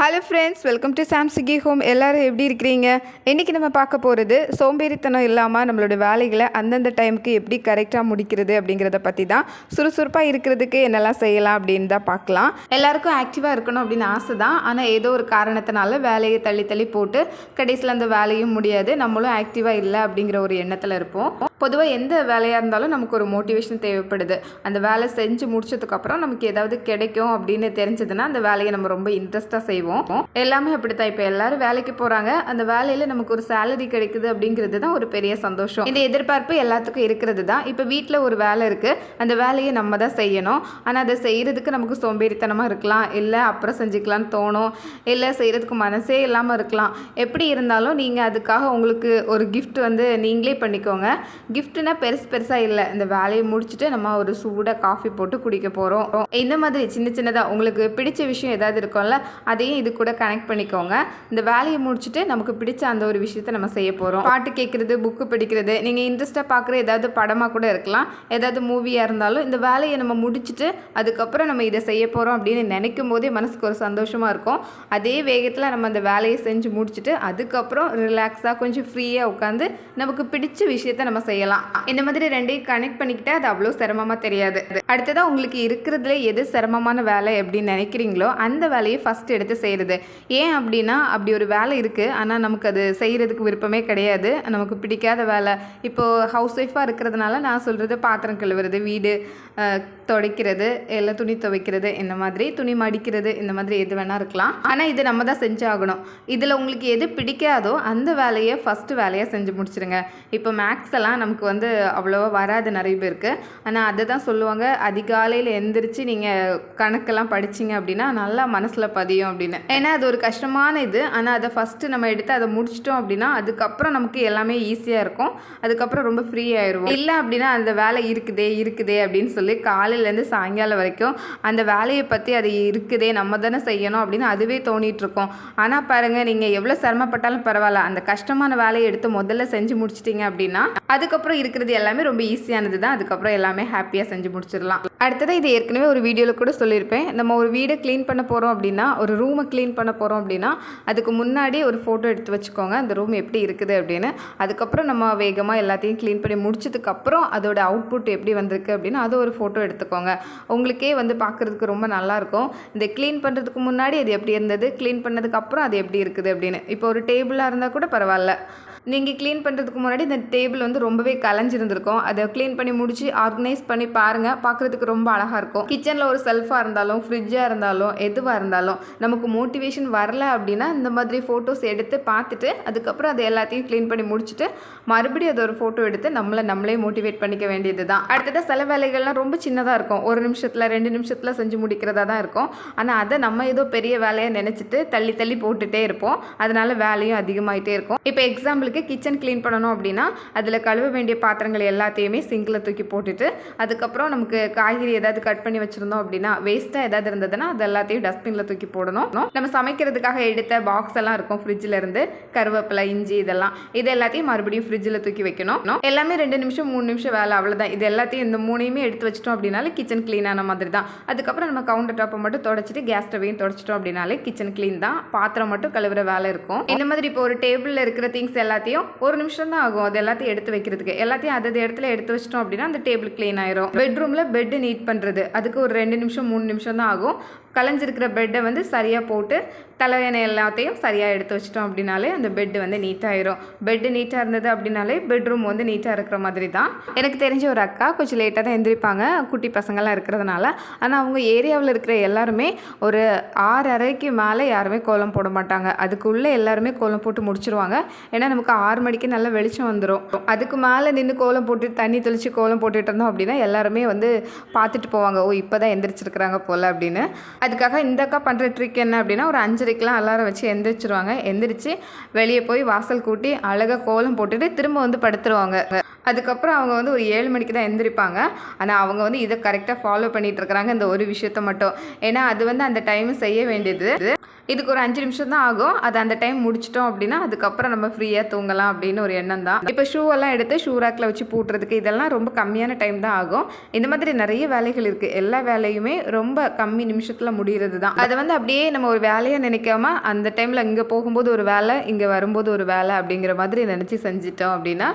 Hello friends welcome to சாம்சுகி home எல்லோரும் எப்படி இருக்கிறீங்க? இன்றைக்கி நம்ம பார்க்க போகிறது சோம்பேறித்தனம் இல்லாமல் நம்மளோட வேலைகளை அந்தந்த டைமுக்கு எப்படி கரெக்டாக முடிக்கிறது அப்படிங்கிறத பற்றி தான். சுறுசுறுப்பாக இருக்கிறதுக்கு என்னெல்லாம் செய்யலாம் அப்படின்னு தான் பார்க்கலாம். எல்லாருக்கும் ஆக்டிவாக இருக்கணும் அப்படின்னு ஆசை தான். ஆனால் ஏதோ ஒரு காரணத்தினால வேலையை தள்ளி தள்ளி போட்டு கடைசியில் அந்த வேலையும் முடியாது. நம்மளும் ஆக்டிவாக இல்லை அப்படிங்கிற ஒரு எண்ணத்தில் இருப்போம். பொதுவாக எந்த வேலையாக இருந்தாலும் நமக்கு ஒரு மோட்டிவேஷன் தேவைப்படுது. அந்த வேலை செஞ்சு முடிச்சதுக்கப்புறம் நமக்கு ஏதாவது கிடைக்கும் அப்படின்னு தெரிஞ்சதுன்னா அந்த வேலையை நம்ம ரொம்ப இன்ட்ரெஸ்ட்டாக செய்வோம். எல்லாமே அப்படித்தான். இப்போ எல்லாரும் வேலைக்கு போகிறாங்க அந்த வேலையில் நமக்கு ஒரு சேலரி கிடைக்குது அப்படிங்கிறது தான் ஒரு பெரிய சந்தோஷம். இந்த எதிர்பார்ப்பு எல்லாத்துக்கும் இருக்கிறது தான் இப்போ வீட்டில் ஒரு வேலை இருக்குது அந்த வேலையை நம்ம தான் செய்யணும். ஆனால் அதை செய்கிறதுக்கு நமக்கு சோம்பேறித்தனமாக இருக்கலாம். இல்லை அப்புறம் செஞ்சுக்கலான்னு தோணும். இல்லை செய்கிறதுக்கு மனசே இல்லாமல் இருக்கலாம். எப்படி இருந்தாலும் நீங்கள் அதுக்காக உங்களுக்கு ஒரு கிஃப்ட் வந்து நீங்களே பண்ணிக்கோங்க. கிஃப்ட்னா பெருசு பெருசாக இல்லை. இந்த வேலையை முடிச்சுட்டு நம்ம ஒரு சூடாக காஃபி போட்டு குடிக்க போகிறோம் இந்த மாதிரி சின்ன சின்னதாக உங்களுக்கு பிடிச்ச விஷயம் ஏதாவது இருக்கும்ல அதையும் இது கூட கனெக்ட் பண்ணிக்கோங்க. இந்த வேலையை முடிச்சுட்டு நமக்கு பிடிச்ச அந்த ஒரு விஷயத்த நம்ம செய்ய போகிறோம் பாட்டு கேட்குறது புக்கு படிக்கிறது நீங்கள் இன்ட்ரெஸ்ட்டாக பார்க்குற ஏதாவது படமாக கூட இருக்கலாம். ஏதாவது மூவியாக இருந்தாலும் இந்த வேலையை நம்ம முடிச்சுட்டு அதுக்கப்புறம் நம்ம இதை செய்ய போகிறோம் அப்படின்னு நினைக்கும் போதே மனசுக்கு ஒரு சந்தோஷமாக இருக்கும். அதே வேகத்தில் நம்ம அந்த வேலையை செஞ்சு முடிச்சுட்டு அதுக்கப்புறம் ரிலாக்ஸாக கொஞ்சம் ஃப்ரீயாக உட்காந்து நமக்கு பிடிச்ச விஷயத்த நம்ம செய்யலாம். இந்த மாதிரி ரெண்டையும் கனெக்ட் பண்ணிக்கிட்டே அது அவ்வளோ சிரமமாக தெரியாது. அடுத்ததாக உங்களுக்கு இருக்கிறதுல எது சிரமமான வேலை அப்படின்னு நினைக்கிறீங்களோ அந்த வேலையை ஃபஸ்ட் எடுத்து செய்கிறது ஏன் அப்படின்னா அப்படி ஒரு வேலை இருக்குது ஆனால் நமக்கு அது செய்கிறதுக்கு விருப்பமே கிடையாது. நமக்கு பிடிக்காத வேலை. இப்போது ஹவுஸ் ஒய்ஃபாக இருக்கிறதுனால நான் சொல்கிறது பாத்திரம் கழுவுறது வீடு துடைக்கிறது இல்லை துணி துவைக்கிறது இந்த மாதிரி துணி மடிக்கிறது இந்த மாதிரி எது வேணால் இருக்கலாம். ஆனால் இது நம்ம தான் செஞ்சாகணும். இதில் உங்களுக்கு எது பிடிக்காதோ அந்த வேலையை ஃபஸ்ட்டு வேலையாக செஞ்சு முடிச்சிருங்க. இப்போ மேக்ஸ் எல்லாம் நமக்கு வந்து அவ்வளோவா வராது நிறைய பேருக்கு. ஆனால் அதை தான் சொல்லுவாங்க. அதிகாலையில் எந்திரிச்சு நீங்கள் கணக்கெல்லாம் படிச்சீங்க அப்படின்னா நல்லா மனசில் பதியும் அப்படின்னு. ஏன்னா அது ஒரு கஷ்டமான இது. ஆனால் அதை ஃபஸ்ட்டு நம்ம எடுத்து அதை முடிச்சிட்டோம் அப்படின்னா அதுக்கப்புறம் நமக்கு எல்லாமே ஈஸியாக இருக்கும். அதுக்கப்புறம் ரொம்ப ஃப்ரீ ஆயிடுவோம் இல்லை அப்படின்னா அந்த வேலை இருக்குதே இருக்குதே அப்படின்னு சொல்லி காலையிலேருந்து சாயங்காலம் வரைக்கும் அந்த வேலையை பற்றி அது இருக்குதே நம்ம தானே செய்யணும் அப்படின்னு அதுவே தோணிட்டு இருக்கோம். ஆனால் பாருங்கள் நீங்கள் எவ்வளோ சிரமப்பட்டாலும் பரவாயில்ல. அந்த கஷ்டமான வேலையை எடுத்து முதல்ல செஞ்சு முடிச்சிட்டிங்க அப்படின்னா அதுக்கு அதுக்கப்புறம் இருக்கிறது எல்லாமே ரொம்ப ஈஸியானது தான். அதுக்கப்புறம் எல்லாமே ஹாப்பியாக செஞ்சு முடிச்சிடலாம். அடுத்தது இது ஏற்கனவே ஒரு வீடியோவில் கூட சொல்லியிருப்பேன். நம்ம ஒரு வீடை க்ளீன் பண்ண போகிறோம் அப்படின்னா ஒரு ரூமை க்ளீன் பண்ண போகிறோம் அப்படின்னா அதுக்கு முன்னாடி ஒரு ஃபோட்டோ எடுத்து வச்சுக்கோங்க. அந்த ரூம் எப்படி இருக்குது அப்படின்னு. அதுக்கப்புறம் நம்ம வேகமாக எல்லாத்தையும் க்ளீன் பண்ணி முடிச்சதுக்கப்புறம் அதோட அவுட்புட் எப்படி வந்திருக்கு அப்படின்னு அது ஒரு ஃபோட்டோ எடுத்துக்கோங்க. உங்களுக்கே வந்து பார்க்குறதுக்கு ரொம்ப நல்லாயிருக்கும் இந்த க்ளீன் பண்ணுறதுக்கு முன்னாடி அது எப்படி இருந்தது? க்ளீன் பண்ணதுக்கப்புறம் அது எப்படி இருக்குது அப்படின்னு. இப்போ ஒரு டேபிளாக இருந்தால் கூட பரவாயில்ல. நீங்கள் க்ளீன் பண்ணுறதுக்கு முன்னாடி இந்த டேபிள் வந்து ரொம்பவே கலைஞ்சிருந்திருக்கும். அதை க்ளீன் பண்ணி முடிச்சு ஆர்கனைஸ் பண்ணி பாருங்கள் பார்க்குறதுக்கு ரொம்ப அழகாக இருக்கும். கிச்சனில் ஒரு செல்ஃபாக இருந்தாலும் ஃப்ரிட்ஜாக இருந்தாலும் எதுவாக இருந்தாலும் நமக்கு மோட்டிவேஷன் வரல அப்படின்னா இந்த மாதிரி ஃபோட்டோஸ் எடுத்து பார்த்துட்டு அதுக்கப்புறம் அதை எல்லாத்தையும் க்ளீன் பண்ணி முடிச்சுட்டு மறுபடியும் அதை ஒரு ஃபோட்டோ எடுத்து நம்மளை நம்மளே மோட்டிவேட் பண்ணிக்க வேண்டியது தான் அடுத்தது சில வேலைகள்லாம் ரொம்ப சின்னதாக இருக்கும். ஒரு நிமிஷத்தில் ரெண்டு நிமிஷத்தில் செஞ்சு முடிக்கிறதா தான் இருக்கும். ஆனால் அதை நம்ம ஏதோ பெரிய வேலையை நினச்சிட்டு தள்ளி தள்ளி போட்டுகிட்டே இருப்போம். அதனால் வேலையும் அதிகமாகிட்டே இருக்கும். இப்போ எக்ஸாம்பிளுக்கு கிச்சன் க்ளீன் பண்ணணும் அப்படின்னா அதில் கழுவ வேண்டிய பாத்திரங்கள் எல்லாத்தையுமே சிங்கில் தூக்கி போட்டுட்டு அதுக்கப்புறம் நமக்கு காய்கறி ஏதாவது கட் பண்ணி வச்சுருந்தோம் அப்படின்னா வேஸ்ட்டாக ஏதாவது இருந்ததுன்னா அது எல்லாத்தையும் டஸ்ட்பினில் தூக்கி போடணும். நம்ம சமைக்கிறதுக்காக எடுத்த பாக்ஸ் எல்லாம் இருக்கும் ஃப்ரிட்ஜில் இருந்து கருவேப்பிலை இஞ்சி இதெல்லாம். இது எல்லாத்தையும் மறுபடியும் ஃப்ரிட்ஜில் தூக்கி வைக்கணும். எல்லாமே ரெண்டு நிமிஷம் மூணு நிமிஷம் வேலை அவ்வளோதான் இது எல்லாத்தையும் இந்த மூணையுமே எடுத்து வச்சிட்டோம் அப்படின்னாலே கிச்சன் க்ளீனான மாதிரி தான் அதுக்கப்புறம் நம்ம கவுண்டர் டாப்பை மட்டும் தொடச்சிட்டு கேஸ் ஸ்டவையும் தொடச்சிட்டோம் அப்படின்னாலே கிச்சன் க்ளீன் தான். பாத்திரம் மட்டும் கழுவுற வேலை இருக்கும். இந்த மாதிரி இப்போ ஒரு டேபிளில் இருக்கிற திங்ஸ் எல்லாத்தையும் எல்லாத்தையும் ஒரு நிமிஷம் தான் ஆகும். அது எல்லாத்தையும் எடுத்து வைக்கிறதுக்கு. எல்லாத்தையும் அதது இடத்துல எடுத்து வச்சிட்டோம் அப்படின்னா அந்த டேபிள் க்ளீன் ஆயிரும். பெட்ரூமில் பெட் நீட் பண்ணுறது அதுக்கு ஒரு ரெண்டு நிமிஷம் மூணு நிமிஷம் தான் ஆகும். கலைஞ்சிருக்கிற பெட்டை வந்து சரியாக போட்டு தலையணை எல்லாத்தையும் சரியாக எடுத்து வச்சிட்டோம் அப்படின்னாலே அந்த பெட்டு வந்து நீட்டாகிடும் பெட்டு நீட்டாக இருந்தது அப்படின்னாலே பெட்ரூம் வந்து நீட்டாக இருக்கிற மாதிரி தான். எனக்கு தெரிஞ்ச ஒரு அக்கா கொஞ்சம் லேட்டாக தான் எந்திரிப்பாங்க. குட்டி பசங்கள்லாம் இருக்கிறதுனால. ஆனால் அவங்க ஏரியாவில் இருக்கிற எல்லாருமே ஒரு ஆறு அறைக்கு மேலே யாருமே கோலம் போட மாட்டாங்க. அதுக்குள்ளே எல்லாருமே கோலம் போட்டு முடிச்சிருவாங்க. ஏன்னா நமக்கு ஆறு மணிக்கு நல்ல வெளிச்சம் வந்துடும் அதுக்கு மேலே நின்று கோலம் போட்டு தண்ணி தெளித்து கோலம் போட்டுட்டு இருந்தோம் அப்படின்னா எல்லாருமே வந்து பார்த்துட்டு போவாங்க. ஓ இப்போ தான் எந்திரிச்சிருக்கிறாங்க போல் அப்படின்னு. அதுக்காக இந்த அக்கா பண்ணுற ட்ரிக் என்ன அப்படின்னா ஒரு அஞ்சரைக்கெலாம் அலாரம் வச்சு எந்திரிச்சிருவாங்க. எந்திரிச்சு வெளியே போய் வாசல் கூட்டி அழகாக கோலம் போட்டுட்டு திரும்ப வந்து படுத்துருவாங்க. அதுக்கப்புறம் அவங்க வந்து ஒரு ஏழு மணிக்கு தான் எந்திரிப்பாங்க. ஆனால் அவங்க வந்து இதை கரெக்டாக ஃபாலோ பண்ணிகிட்டு இருக்கிறாங்க இந்த ஒரு விஷயத்த மட்டும். ஏன்னா அது வந்து அந்த டைம் செய்ய வேண்டியது. இதுக்கு ஒரு அஞ்சு நிமிஷம் தான் ஆகும். அது அந்த டைம் முடிச்சிட்டோம் அப்படின்னா அதுக்கப்புறம் நம்ம ஃப்ரீயாக தூங்கலாம் அப்படின்னு ஒரு எண்ணம் தான். இப்போ ஷூ எல்லாம் எடுத்து ஷூ ரேக்கில் வச்சு பூட்டுறதுக்கு இதெல்லாம் ரொம்ப கம்மியான டைம் தான் ஆகும். இந்த மாதிரி நிறைய வேலைகள் இருக்குது எல்லா வேலையுமே ரொம்ப கம்மி நிமிஷத்தில் முடிகிறது தான். அதை வந்து அப்படியே நம்ம ஒரு வேலையை நினைக்காம அந்த டைமில் இங்கே போகும்போது ஒரு வேலை இங்கே வரும்போது ஒரு வேலை அப்படிங்கிற மாதிரி நினச்சி செஞ்சிட்டோம் அப்படின்னா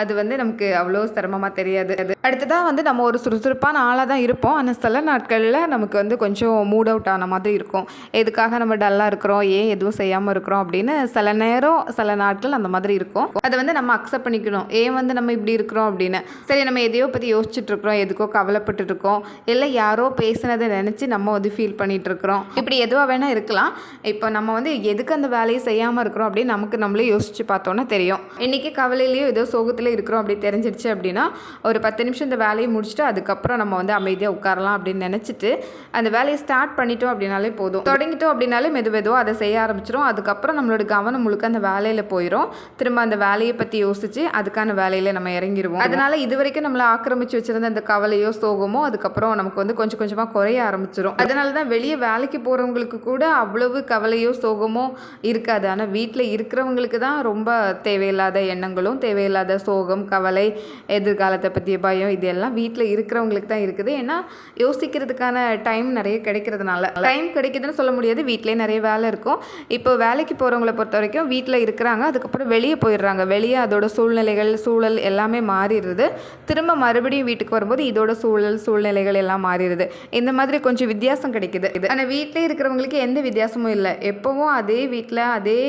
அது வந்து நமக்கு அவ்வளோ சிரமமாக தெரியாது. அது அடுத்ததாக வந்து நம்ம ஒரு சுறுசுறுப்பான ஆளாக தான் இருப்போம். ஆனால் சில நாட்களில் நமக்கு வந்து கொஞ்சம் மூட் அவுட் ஆன மாதிரி இருக்கும். எதுக்காக நம்ம டல்லாக இருக்கிறோம் ஏன் எதுவும் செய்யாமல் இருக்கிறோம் அப்படின்னு சில நேரம் சில நாட்கள் அந்த மாதிரி இருக்கும். அதை வந்து நம்ம அக்செப்ட் பண்ணிக்கணும். ஏன் வந்து நம்ம இப்படி இருக்கிறோம் அப்படின்னு. சரி நம்ம எதையோ பற்றி யோசிச்சுட்டு இருக்கிறோம் எதுக்கோ கவலைப்பட்டு இருக்கோம் இல்லை யாரோ பேசுனதை நினச்சி நம்ம வந்து ஃபீல் பண்ணிகிட்டு இருக்கிறோம். இப்படி எதுவாக வேணால் இருக்கலாம். இப்போ நம்ம வந்து எதுக்கு அந்த வேலையை செய்யாமல் இருக்கிறோம் அப்படின்னு நமக்கு நம்மளே யோசிச்சு பார்த்தோன்னா தெரியும். இன்றைக்கி கவலையிலையோ ஏதோ சோகத்தில் இருக்கிறோம் அப்படி தெரிஞ்சிடுச்சு அப்படின்னா ஒரு பத்து நிமிஷம் இந்த வேலையை முடிச்சுட்டு அதுக்கப்புறம் நம்ம வந்து அமைதியாக உட்காரலாம் அப்படின்னு நினச்சிட்டு அந்த வேலையை ஸ்டார்ட் பண்ணிட்டோம் அப்படின்னாலே போதும். தொடங்கிட்டோம் அப்படின்னாலே மெது மெதுவாக அதை செய்ய ஆரம்பிச்சிடும் அதுக்கப்புறம் நம்மளோட கவனம் முழுக்க அந்த வேலையில் போயிடும் திரும்ப அந்த வேலையை பற்றி யோசிச்சு அதுக்கான வேலையில் நம்ம இறங்கிடுவோம் அதனால இது வரைக்கும் நம்மளை ஆக்கிரமிச்சு வச்சிருந்த அந்த கவலையோ சோகமோ அதுக்கப்புறம் நமக்கு வந்து கொஞ்சம் கொஞ்சமாக குறைய ஆரம்பிச்சிடும் அதனால தான் வெளியே வேலைக்கு போகிறவங்களுக்கு கூட அவ்வளவு கவலையோ சோகமோ இருக்காது. ஆனால் வீட்டில் இருக்கிறவங்களுக்கு தான் ரொம்ப தேவையில்லாத எண்ணங்களும் தேவையில்லாத சோகம் கவலை எதிர்காலத்தை பற்றிய பயம் இது எல்லாம் வீட்டில் இருக்கிறவங்களுக்கு தான் இருக்குது. ஏன்னா யோசிக்கிறதுக்கான டைம் நிறைய கிடைக்கிறதுனால. டைம் கிடைக்குதுன்னு சொல்ல முடியாது. வீட்டிலே நிறைய நிறைய வேலை இருக்கும். இப்போ வேலைக்கு போகிறவங்கள பொறுத்த வரைக்கும் வீட்டில் இருக்கிறாங்க அதுக்கப்புறம் வெளியே போயிடுறாங்க. வெளியே அதோட சூழ்நிலைகள் சூழல் எல்லாமே மாறிடுது. திரும்ப மறுபடியும் வீட்டுக்கு வரும்போது இதோட சூழல் சூழ்நிலைகள் எல்லாம் மாறிடுது. இந்த மாதிரி கொஞ்சம் வித்தியாசம் கிடைக்குது. இது ஆனால் வீட்டிலே இருக்கிறவங்களுக்கு எந்த வித்தியாசமும் இல்லை. எப்போவும் அதே வீட்டில் அதே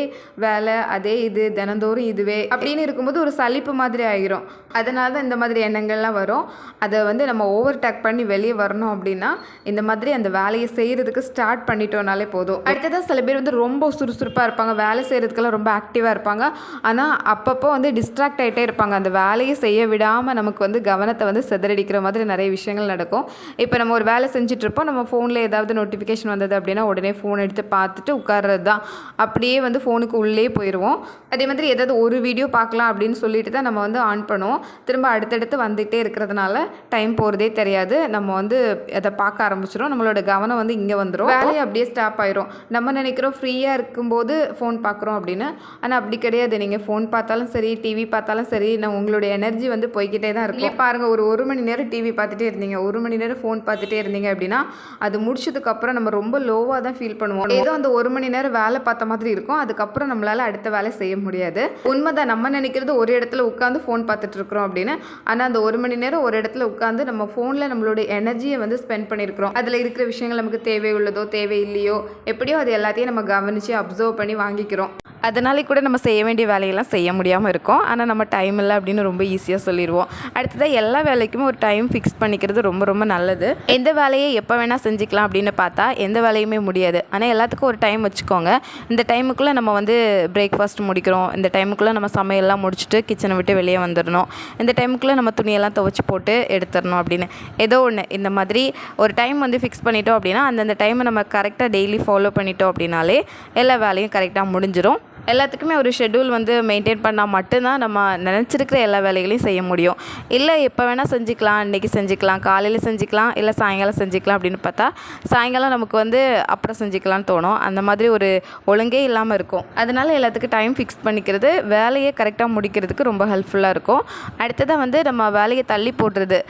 வேலை அதே இது தினந்தோறும் இதுவே அப்படின்னு இருக்கும்போது ஒரு சலிப்பு மாதிரி ஆகிரும் அதனால தான் இந்த மாதிரி எண்ணங்கள்லாம் வரும். அதை வந்து நம்ம ஓவர் டேக் பண்ணி வெளியே வரணும் அப்படின்னா இந்த மாதிரி அந்த வேலையை செய்கிறதுக்கு ஸ்டார்ட் பண்ணிட்டோம்னாலே போதும். தான் சில பேர் வந்து ரொம்ப சுறுசுறுப்பாக இருப்பாங்க வேலை செய்கிறதுக்கெல்லாம் ரொம்ப ஆக்டிவாக இருப்பாங்க. ஆனால் அப்பப்போ வந்து டிஸ்ட்ராக்ட் ஆகிட்டே இருப்பாங்க. அந்த வேலையை செய்ய விடாமல் நமக்கு வந்து கவனத்தை வந்து சிதறடிக்கிற மாதிரி நிறைய விஷயங்கள் நடக்கும். இப்போ நம்ம ஒரு வேலை செஞ்சிட்ருப்போம் இருப்போம். நம்ம ஃபோனில் ஏதாவது நோட்டிஃபிகேஷன் வந்தது அப்படின்னா உடனே ஃபோன் எடுத்து பார்த்துட்டு உட்கார்றது தான். அப்படியே வந்து ஃபோனுக்கு உள்ளே போயிடுவோம் அதே மாதிரி ஏதாவது ஒரு வீடியோ பார்க்கலாம் அப்படின்னு சொல்லிட்டு தான் நம்ம வந்து ஆன் பண்ணுவோம். திரும்ப அடுத்தடுத்து வந்துகிட்டே இருக்கிறதுனால டைம் போகிறதே தெரியாது. நம்ம வந்து அதை பார்க்க ஆரம்பிச்சிடும் நம்மளோட கவனம் வந்து இங்கே வந்துடும் வேலையை அப்படியே ஸ்டாப் ஆயிரும். நம்ம நினைக்கிறோம் ஃப்ரீயாக இருக்கும்போது ஃபோன் பார்க்குறோம் அப்படின்னு. ஆனால் அப்படி கிடையாது. நீங்கள் ஃபோன் பார்த்தாலும் சரி டிவி பார்த்தாலும் சரி நான் உங்களுடைய எனர்ஜி வந்து போய்கிட்டே தான் இருக்கும். பாருங்கள் ஒரு ஒரு மணி நேரம் டிவி பார்த்துட்டே இருந்தீங்க. ஒரு மணி நேரம் ஃபோன் பார்த்துட்டே இருந்தீங்க அப்படின்னா அது முடிச்சதுக்கப்புறம் நம்ம ரொம்ப லோவாக தான் ஃபீல் பண்ணுவோம். ஏதோ அந்த ஒரு மணி நேரம் வேலை பார்த்த மாதிரி இருக்கும். அதுக்கப்புறம் நம்மளால் அடுத்த வேலை செய்ய முடியாது. உண்மைதான் நம்ம நினைக்கிறது ஒரு இடத்துல உட்காந்து ஃபோன் பார்த்துட்டு இருக்கிறோம் அப்படின்னு. ஆனால் அந்த ஒரு மணி நேரம் ஒரு இடத்துல உட்காந்து நம்ம ஃபோனில் நம்மளுடைய எனர்ஜியை வந்து ஸ்பெண்ட் பண்ணியிருக்கிறோம். அதில் இருக்கிற விஷயங்கள் நமக்கு தேவை உள்ளதோ தேவை இல்லையோ எப்படியோ அது எல்லாத்தையும் நம்ம கவனித்து அப்சர்வ் பண்ணி வாங்கிக்கிறோம். அதனாலே கூட நம்ம செய்ய வேண்டிய வேலையெல்லாம் செய்ய முடியாமல் இருக்கும். ஆனால் நம்ம டைம் இல்லை அப்படின்னு ரொம்ப ஈஸியாக சொல்லிடுவோம் அடுத்ததாக எல்லா வேலைக்குமே ஒரு டைம் ஃபிக்ஸ் பண்ணிக்கிறது ரொம்ப ரொம்ப நல்லது. எந்த வேலையை எப்போ வேணால் செஞ்சுக்கலாம் அப்படின்னு பார்த்தா எந்த வேலையுமே முடியாது. ஆனால் எல்லாத்துக்கும் ஒரு டைம் வச்சுக்கோங்க. இந்த டைமுக்குள்ளே நம்ம வந்து பிரேக்ஃபாஸ்ட் முடிக்கிறோம். இந்த டைமுக்குள்ளே நம்ம சமையல்லாம் முடிச்சுட்டு கிச்சனை விட்டு வெளியே வந்துடணும் இந்த டைமுக்குள்ளே நம்ம துணியெல்லாம் துவைச்சி போட்டு எடுத்துடணும் அப்படின்னு. ஏதோ ஒன்று இந்த மாதிரி ஒரு டைம் வந்து ஃபிக்ஸ் பண்ணிட்டோம் அப்படின்னா அந்தந்த டைமை நம்ம கரெக்டாக டெய்லி ஃபாலோ பண்ணிட்டோம் அப்படின்னாலே எல்லா வேலையும் கரெக்டாக முடிஞ்சிடும் எல்லாத்துக்குமே ஒரு ஷெட்யூல் வந்து மெயின்டைன் பண்ணால் மட்டும்தான் நம்ம நினச்சிருக்கிற எல்லா வேலைகளையும் செய்ய முடியும். இல்லை எப்போ வேணால் செஞ்சுக்கலாம். இன்றைக்கி செஞ்சுக்கலாம். காலையில் செஞ்சுக்கலாம். இல்லை சாயங்காலம் செஞ்சுக்கலாம் அப்படின்னு பார்த்தா சாயங்காலம் நமக்கு வந்து அப்புறம் செஞ்சுக்கலாம்னு தோணும். அந்த மாதிரி ஒரு ஒழுங்கே இல்லாமல் இருக்கும். அதனால எல்லாத்துக்கும் டைம் ஃபிக்ஸ் பண்ணிக்கிறது வேலையை கரெக்டாக முடிக்கிறதுக்கு ரொம்ப ஹெல்ப்ஃபுல்லாக இருக்கும். அடுத்ததாக வந்து நம்ம வேலையை தள்ளி போடுறது.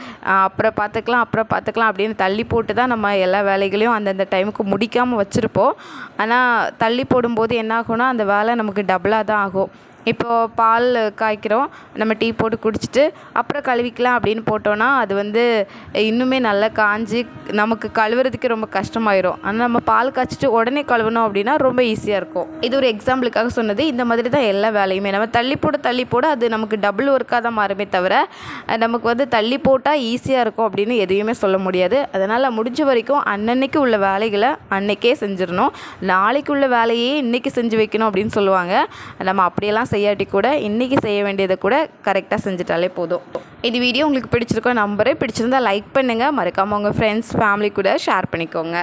அப்புறம் பார்த்துக்கலாம் அப்புறம் பார்த்துக்கலாம் அப்படின்னு தள்ளி போட்டு தான் நம்ம எல்லா வேலைகளையும் அந்தந்த டைமுக்கு முடிக்காமல் வச்சுருப்போம். ஆனால் தள்ளி போடும்போது என்ன ஆகும்னா அந்த வேலை நமக்கு டபுளாக தான் ஆகும். இப்போது பால் காய்க்கிறோம். நம்ம டீ போட்டு குடிச்சிட்டு அப்புறம் கழுவிக்கலாம் அப்படின்னு போட்டோன்னா அது வந்து இன்னுமே நல்லா காஞ்சி நமக்கு கழுவுறதுக்கே ரொம்ப கஷ்டமாயிரும். ஆனால் நம்ம பால் காய்ச்சிட்டு உடனே கழுவினோம் அப்படின்னா ரொம்ப ஈஸியாக இருக்கும். இது ஒரு எக்ஸாம்பிளுக்காக சொன்னது. இந்த மாதிரி தான் எல்லா வேலையுமே. நம்ம தள்ளி போட தள்ளி போட அது நமக்கு டபுள் ஒர்க்காக தான் மாறுமே தவிர நமக்கு வந்து தள்ளி போட்டால் ஈஸியாக இருக்கும் அப்படின்னு எதையுமே சொல்ல முடியாது. அதனால் முடிஞ்ச வரைக்கும் அன்னன்னைக்கு உள்ள வேலைகளை அன்னைக்கே செஞ்சிடணும். நாளைக்கு உள்ள வேலையே இன்றைக்கி செஞ்சு வைக்கணும் அப்படின்னு சொல்லுவாங்க. நம்ம அப்படியெல்லாம் செய்யாட்டி கூட இன்றைக்கி செய்ய வேண்டியதை கூட கரெக்டாக செஞ்சுட்டாலே போதும். இது வீடியோ உங்களுக்கு பிடிச்சிருக்கோம் நம்பரே. பிடிச்சிருந்தா லைக் பண்ணுங்கள் மறக்காமல் உங்கள் ஃப்ரெண்ட்ஸ் ஃபேமிலி கூட ஷேர் பண்ணிக்கோங்க.